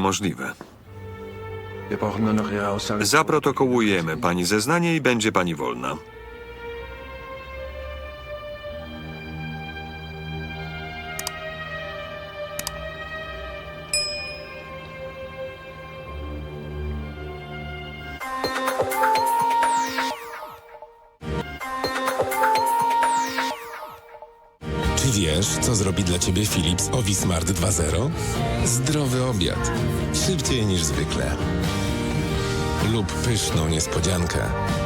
Niemożliwe. Zaprotokołujemy pani zeznanie i będzie pani wolna. Czy wiesz, co zrobi dla ciebie Philips Ovismart 2.0? Zdrowy obiad. Szybciej niż zwykle. Lub pyszną niespodziankę,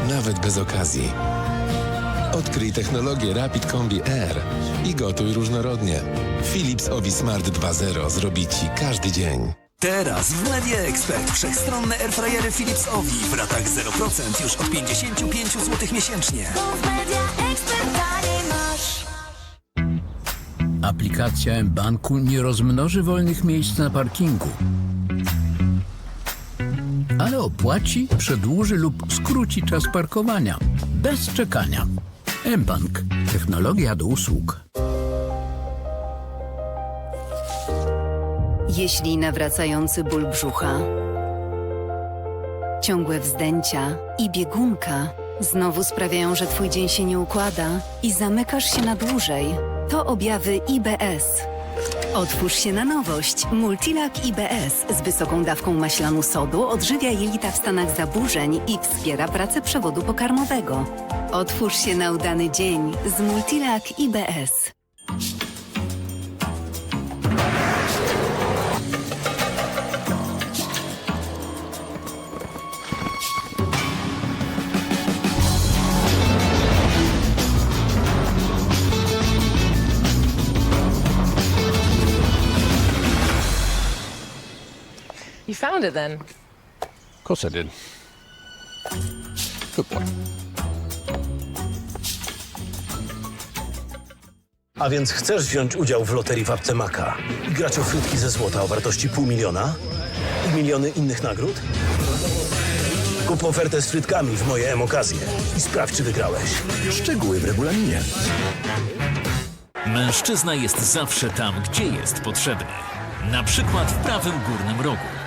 nawet bez okazji. Odkryj technologię Rapid Combi Air i gotuj różnorodnie. Philips Ovismart 2.0 zrobi ci każdy dzień. Teraz w Media Expert wszechstronne airfryery Philips Ovi w ratach 0% już od 55 zł miesięcznie. Aplikacja M-Banku nie rozmnoży wolnych miejsc na parkingu. Ale opłaci, przedłuży lub skróci czas parkowania. Bez czekania. M-Bank. Technologia do usług. Jeśli nawracający ból brzucha, ciągłe wzdęcia i biegunka znowu sprawiają, że twój dzień się nie układa i zamykasz się na dłużej, to objawy IBS. Otwórz się na nowość. Multilak IBS z wysoką dawką maślanu sodu odżywia jelita w stanach zaburzeń i wspiera pracę przewodu pokarmowego. Otwórz się na udany dzień z Multilak IBS. Found it then. Of course I did. Good boy. A więc chcesz wziąć udział w loterii w apce Maka i grać o frytki ze złota o wartości pół miliona i miliony innych nagród? Kup ofertę z frytkami w moje M-okazje i sprawdź, czy wygrałeś. Szczegóły w regulaminie. Mężczyzna jest zawsze tam, gdzie jest potrzebny. Na przykład w prawym górnym rogu.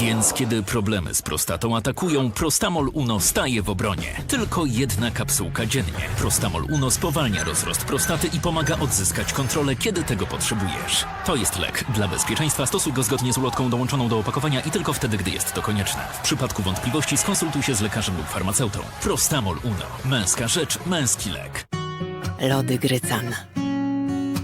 Więc kiedy problemy z prostatą atakują, Prostamol Uno staje w obronie. Tylko jedna kapsułka dziennie. Prostamol Uno spowalnia rozrost prostaty i pomaga odzyskać kontrolę, kiedy tego potrzebujesz. To jest lek. Dla bezpieczeństwa stosuj go zgodnie z ulotką dołączoną do opakowania i tylko wtedy, gdy jest to konieczne. W przypadku wątpliwości skonsultuj się z lekarzem lub farmaceutą. Prostamol Uno. Męska rzecz, męski lek. Lody Grycan.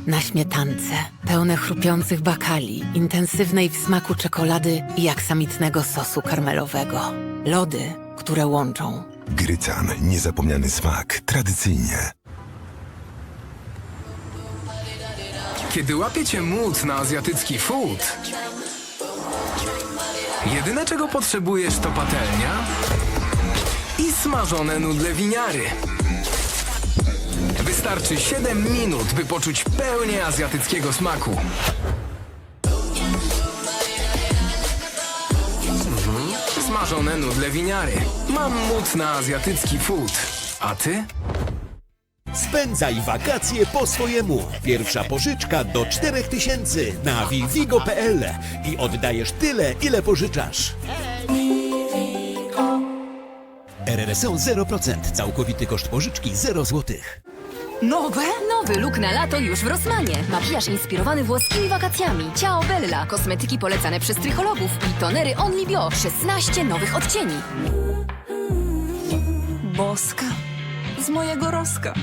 Na śmietance, pełne chrupiących bakali, intensywnej w smaku czekolady i aksamitnego sosu karmelowego. Lody, które łączą. Grycan. Niezapomniany smak. Tradycyjnie. Kiedy łapie cię mód na azjatycki food, jedyne czego potrzebujesz to patelnia i smażone nudle winiary. Wystarczy 7 minut, by poczuć pełnię azjatyckiego smaku. Mhm. Smażone nudle winiary. Mam mód na azjatycki food. A ty? Spędzaj wakacje po swojemu. Pierwsza pożyczka do 4000 na vivigo.pl i oddajesz tyle, ile pożyczasz. RRSO 0%. Całkowity koszt pożyczki 0 zł. Nowe? Nowy look na lato już w Rosmanie. Makijaż inspirowany włoskimi wakacjami. Ciao Bella. Kosmetyki polecane przez trychologów. I tonery Only Bio. 16 nowych odcieni. Boska. Z mojego roska.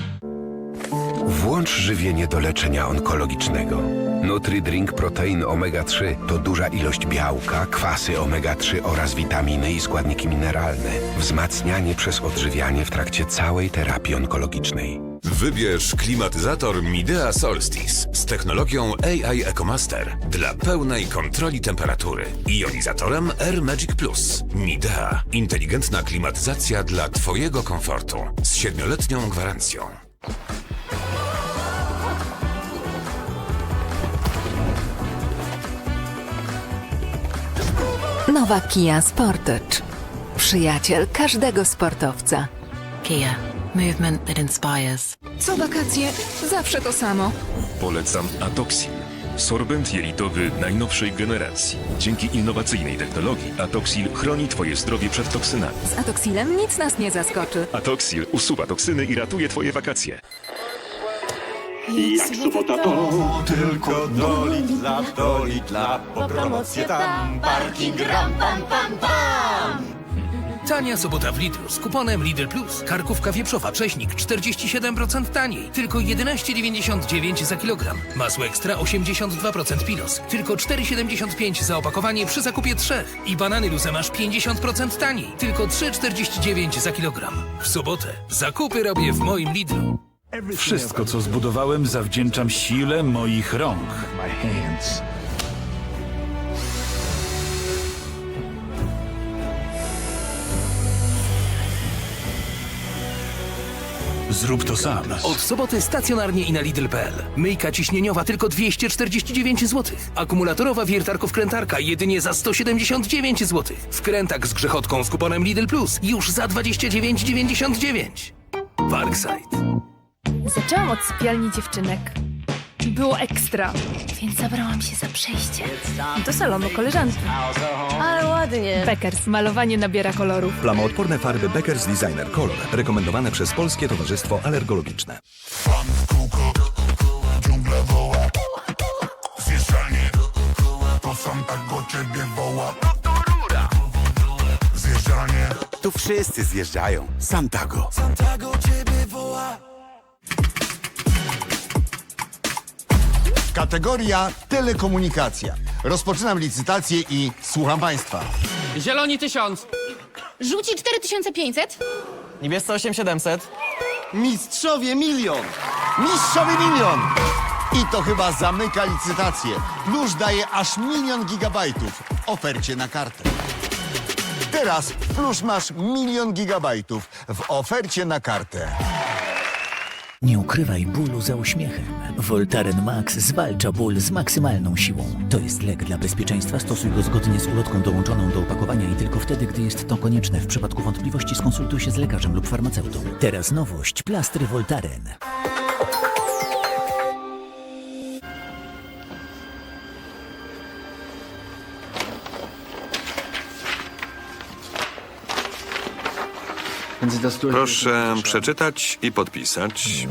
Włącz żywienie do leczenia onkologicznego. NutriDrink Protein Omega 3 to duża ilość białka, kwasy omega 3 oraz witaminy i składniki mineralne. Wzmacnianie przez odżywianie w trakcie całej terapii onkologicznej. Wybierz klimatyzator Midea Solstice z technologią AI EcoMaster dla pełnej kontroli temperatury i jonizatorem Air Magic Plus. Midea. Inteligentna klimatyzacja dla Twojego komfortu z siedmioletnią gwarancją. Nowa Kia Sportage. Przyjaciel każdego sportowca. Kia. Movement that inspires. Co wakacje? Zawsze to samo. Polecam Atoxin. Sorbent jelitowy najnowszej generacji. Dzięki innowacyjnej technologii Atoxil chroni Twoje zdrowie przed toksynami. Z Atoxilem nic nas nie zaskoczy. Atoxil usuwa toksyny i ratuje Twoje wakacje. Jak sobota to tylko do Lidla, do Lidla, po promocję tam, parking ram, pam, pam, pam. Tania sobota w Lidlu z kuponem Lidl Plus. Karkówka wieprzowa, prześnik 47% taniej. Tylko 11,99 za kilogram. Masło ekstra 82% pilos. Tylko 4,75 za opakowanie przy zakupie trzech. I banany luze masz 50% taniej. Tylko 3,49 za kilogram. W sobotę zakupy robię w moim Lidlu. Wszystko, co zbudowałem, zawdzięczam sile moich rąk. Zrób to sam. Od soboty stacjonarnie i na Lidl.pl. Myjka ciśnieniowa tylko 249 zł. Akumulatorowa wiertarko-wkrętarka jedynie za 179 zł. Wkrętak z grzechotką z kuponem Lidl Plus już za 29,99. Parkside. Zaczęłam od sypialni dziewczynek. Było ekstra. Więc zabrałam się za przejście. Do salonu koleżanki. Ale ładnie. Beckers. Malowanie nabiera kolorów. Plamoodporne farby Beckers Designer Color. Rekomendowane przez Polskie Towarzystwo Alergologiczne. Zjeżdżanie, to sam go ciebie woła. Zjeżdżanie. Tu wszyscy zjeżdżają. Santago. Santago ciebie woła. Kategoria telekomunikacja. Rozpoczynam licytację i słucham Państwa. Zieloni tysiąc. Rzuci 4500? Niebiescy 8700. Mistrzowie milion! Mistrzowie milion! I to chyba zamyka licytację. Plus daje aż milion gigabajtów w ofercie na kartę. Teraz Plus masz milion gigabajtów w ofercie na kartę. Nie ukrywaj bólu za uśmiechem. Voltaren Max zwalcza ból z maksymalną siłą. To jest lek dla bezpieczeństwa. Stosuj go zgodnie z ulotką dołączoną do opakowania i tylko wtedy, gdy jest to konieczne. W przypadku wątpliwości skonsultuj się z lekarzem lub farmaceutą. Teraz nowość. Plastry Voltaren. Proszę przeczytać i podpisać.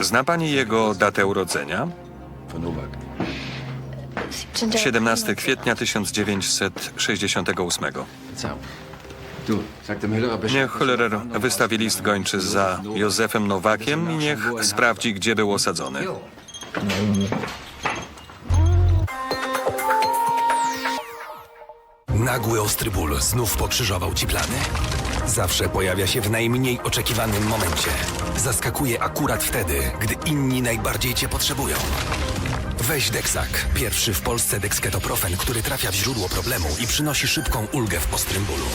Zna pani jego datę urodzenia? 17 kwietnia 1968. Niech Hollerer wystawi list gończy za Józefem Nowakiem i niech sprawdzi, gdzie był osadzony. Nagły ostry ból znów pokrzyżował ci plany? Zawsze pojawia się w najmniej oczekiwanym momencie. Zaskakuje akurat wtedy, gdy inni najbardziej cię potrzebują. Weź Dexak, pierwszy w Polsce dexketoprofen, który trafia w źródło problemu i przynosi szybką ulgę w ostrym bólu.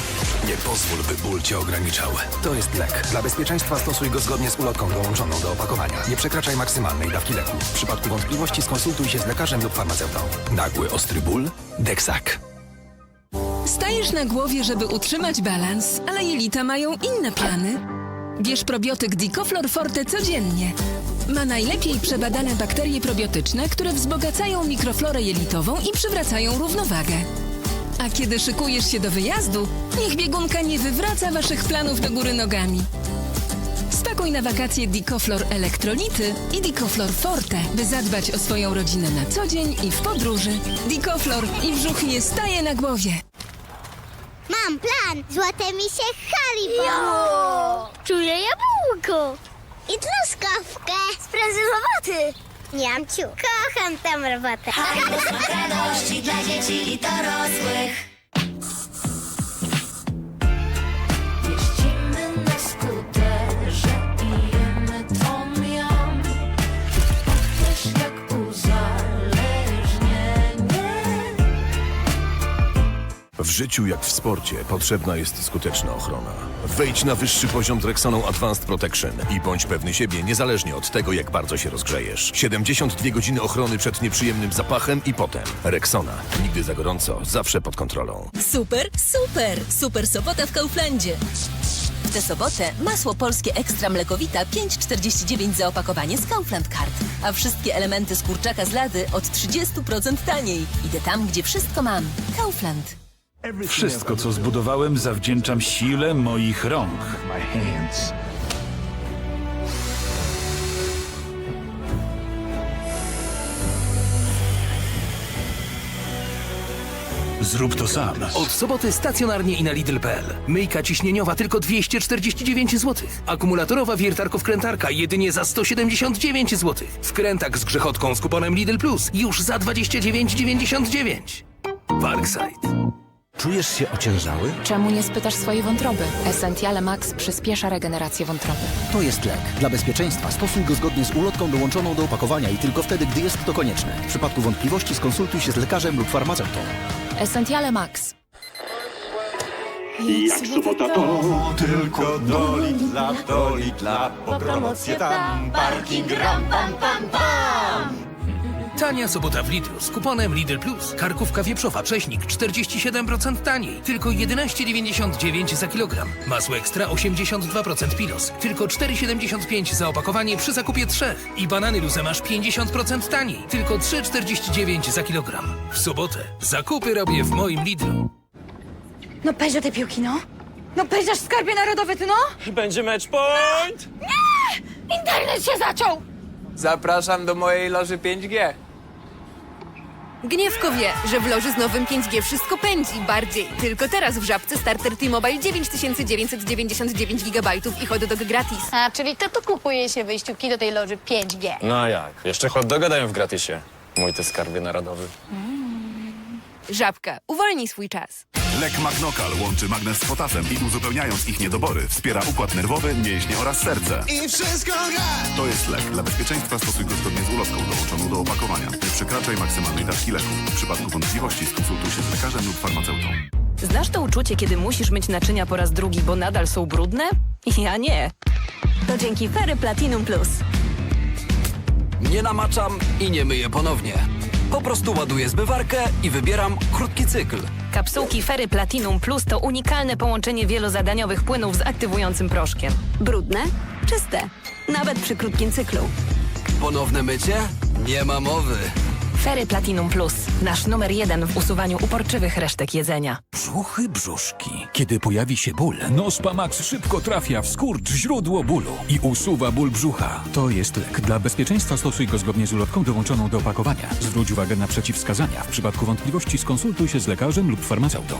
Nie pozwól, by ból cię ograniczał. To jest lek. Dla bezpieczeństwa stosuj go zgodnie z ulotką dołączoną do opakowania. Nie przekraczaj maksymalnej dawki leku. W przypadku wątpliwości skonsultuj się z lekarzem lub farmaceutą. Nagły ostry ból? Dexak. Stajesz na głowie, żeby utrzymać balans, ale jelita mają inne plany. Bierz probiotyk Dicoflor Forte codziennie. Ma najlepiej przebadane bakterie probiotyczne, które wzbogacają mikroflorę jelitową i przywracają równowagę. A kiedy szykujesz się do wyjazdu, niech biegunka nie wywraca waszych planów do góry nogami. Spakuj na wakacje Dicoflor Elektrolity i Dicoflor Forte, by zadbać o swoją rodzinę na co dzień i w podróży. Dicoflor i brzuch nie staje na głowie. Mam plan! Złote mi się Haribo! Czuję jabłko! I truskawkę! Sprazy roboty! Niamciu, kocham tę robotę! radości dla dzieci i dorosłych. Życiu jak w sporcie potrzebna jest skuteczna ochrona. Wejdź na wyższy poziom z Rexoną Advanced Protection i bądź pewny siebie niezależnie od tego, jak bardzo się rozgrzejesz. 72 godziny ochrony przed nieprzyjemnym zapachem i potem. Rexona. Nigdy za gorąco, zawsze pod kontrolą. Super, super! Super sobota w Kauflandzie. W tę sobotę masło polskie ekstra mlekowita 5,49 za opakowanie z Kaufland Card. A wszystkie elementy z kurczaka z lady od 30% taniej. Idę tam, gdzie wszystko mam. Kaufland. Wszystko, co zbudowałem, zawdzięczam sile moich rąk. Zrób to sam. Od soboty stacjonarnie i na Lidl.pl. Myjka ciśnieniowa tylko 249 zł. Akumulatorowa wiertarko-wkrętarka jedynie za 179 zł. Wkrętak z grzechotką z kuponem Lidl Plus już za 29,99. Parkside. Czujesz się ociężały? Czemu nie spytasz swojej wątroby? Essentiale Max przyspiesza regenerację wątroby. To jest lek. Dla bezpieczeństwa stosuj go zgodnie z ulotką dołączoną do opakowania i tylko wtedy, gdy jest to konieczne. W przypadku wątpliwości skonsultuj się z lekarzem lub farmaceutą. Essentiale Max. Jak sobota to tylko do Lidla, do Lidla, po promocję tam, parking ram, pam, pam, pam! Tania sobota w Lidlu z kuponem Lidl Plus. Karkówka wieprzowa Cześnik 47% taniej. Tylko 11,99 za kilogram. Masło ekstra 82% pilos. Tylko 4,75 za opakowanie przy zakupie trzech. I banany luze masz 50% taniej. Tylko 3,49 za kilogram. W sobotę zakupy robię w moim Lidlu. No peź do tej piłki, no. No peź skarbie narodowy, ty no. Będzie match point! Nie! Internet się zaciął! Zapraszam do mojej loży 5G. Gniewko wie, że w loży z nowym 5G wszystko pędzi bardziej. Tylko teraz w Żabce starter T-Mobile 9999 GB i hot dog gratis. A, czyli to tu kupuje się wyjściówki do tej loży 5G. No a jak? Jeszcze hot doga dają w gratisie. Mój ty skarbie narodowy. Żabka, uwolnij swój czas. Lek Magnokal łączy magnez z potasem i uzupełniając ich niedobory wspiera układ nerwowy, mięśnie oraz serce. I wszystko gra! To jest lek. Dla bezpieczeństwa stosuj go zgodnie z ulotką dołączoną do opakowania. Nie przekraczaj maksymalnej dawki leku. W przypadku wątpliwości skonsultuj się z lekarzem lub farmaceutą. Znasz to uczucie, kiedy musisz myć naczynia po raz drugi, bo nadal są brudne? Ja nie. To dzięki Ferry Platinum Plus. Nie namaczam i nie myję ponownie. Po prostu ładuję zbywarkę i wybieram krótki cykl. Kapsułki Ferry Platinum Plus to unikalne połączenie wielozadaniowych płynów z aktywującym proszkiem. Brudne? Czyste. Nawet przy krótkim cyklu. Ponowne mycie? Nie ma mowy. Ferry Platinum Plus. Nasz numer jeden w usuwaniu uporczywych resztek jedzenia. Brzuchy, brzuszki. Kiedy pojawi się ból, Nospa Max szybko trafia w skurcz źródło bólu i usuwa ból brzucha. To jest lek. Dla bezpieczeństwa stosuj go zgodnie z ulotką dołączoną do opakowania. Zwróć uwagę na przeciwwskazania. W przypadku wątpliwości skonsultuj się z lekarzem lub farmaceutą.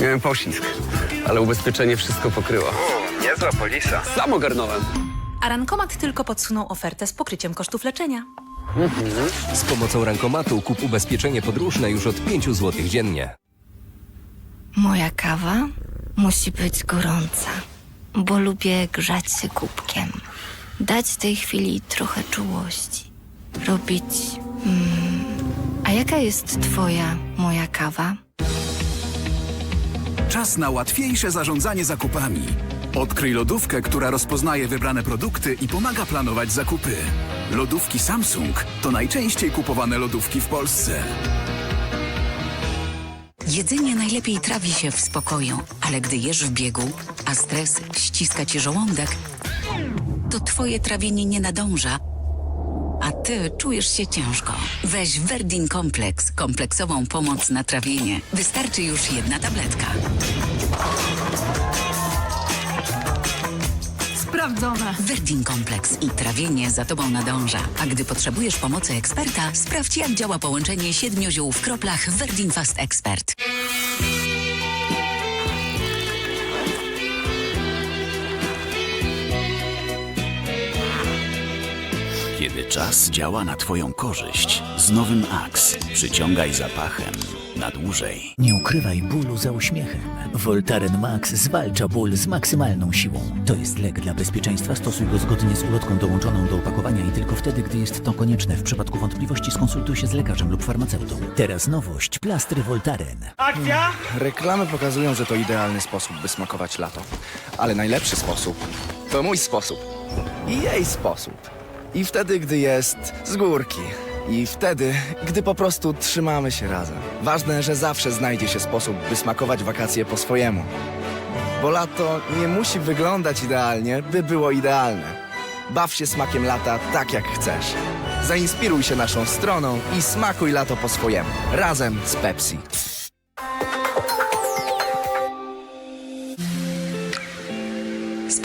Miałem poślizg, ale ubezpieczenie wszystko pokryło. Niezła polisa. Sam ogarnąłem. A Rankomat tylko podsunął ofertę z pokryciem kosztów leczenia. Z pomocą Rankomatu kup ubezpieczenie podróżne już od 5 zł dziennie. Moja kawa musi być gorąca, bo lubię grzać się kubkiem. Dać tej chwili trochę czułości. Robić. Mm. A jaka jest Twoja, moja kawa? Czas na łatwiejsze zarządzanie zakupami. Odkryj lodówkę, która rozpoznaje wybrane produkty i pomaga planować zakupy. Lodówki Samsung to najczęściej kupowane lodówki w Polsce. Jedzenie najlepiej trawi się w spokoju, ale gdy jesz w biegu, a stres ściska ci żołądek, to twoje trawienie nie nadąża, a ty czujesz się ciężko. Weź Verdin Kompleks, kompleksową pomoc na trawienie. Wystarczy już jedna tabletka. Sprawdzone. Verdin Kompleks i trawienie za tobą nadąża. A gdy potrzebujesz pomocy eksperta, sprawdź jak działa połączenie siedmiu ziół w kroplach Verdin Fast Expert. Kiedy czas działa na Twoją korzyść. Z nowym Axe przyciągaj zapachem na dłużej. Nie ukrywaj bólu za uśmiechem. Voltaren Max zwalcza ból z maksymalną siłą. To jest lek dla bezpieczeństwa. Stosuj go zgodnie z ulotką dołączoną do opakowania i tylko wtedy, gdy jest to konieczne. W przypadku wątpliwości skonsultuj się z lekarzem lub farmaceutą. Teraz nowość. Plastry Voltaren. Akcja! Reklamy pokazują, że to idealny sposób, by smakować lato. Ale najlepszy sposób to mój sposób. I jej sposób. I wtedy, gdy jest z górki. I wtedy, gdy po prostu trzymamy się razem. Ważne, że zawsze znajdzie się sposób, by smakować wakacje po swojemu. Bo lato nie musi wyglądać idealnie, by było idealne. Baw się smakiem lata tak, jak chcesz. Zainspiruj się naszą stroną i smakuj lato po swojemu. Razem z Pepsi.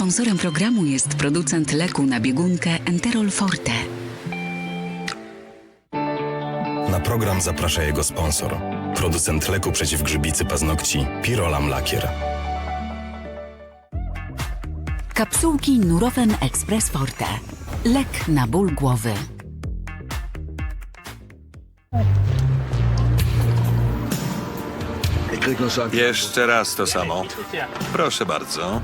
Sponsorem programu jest producent leku na biegunkę Enterol Forte. Na program zaprasza jego sponsor, producent leku przeciw grzybicy paznokci Pirolam Lakier. Kapsułki Nurofen Express Forte. Lek na ból głowy. Jeszcze raz to samo. Proszę bardzo.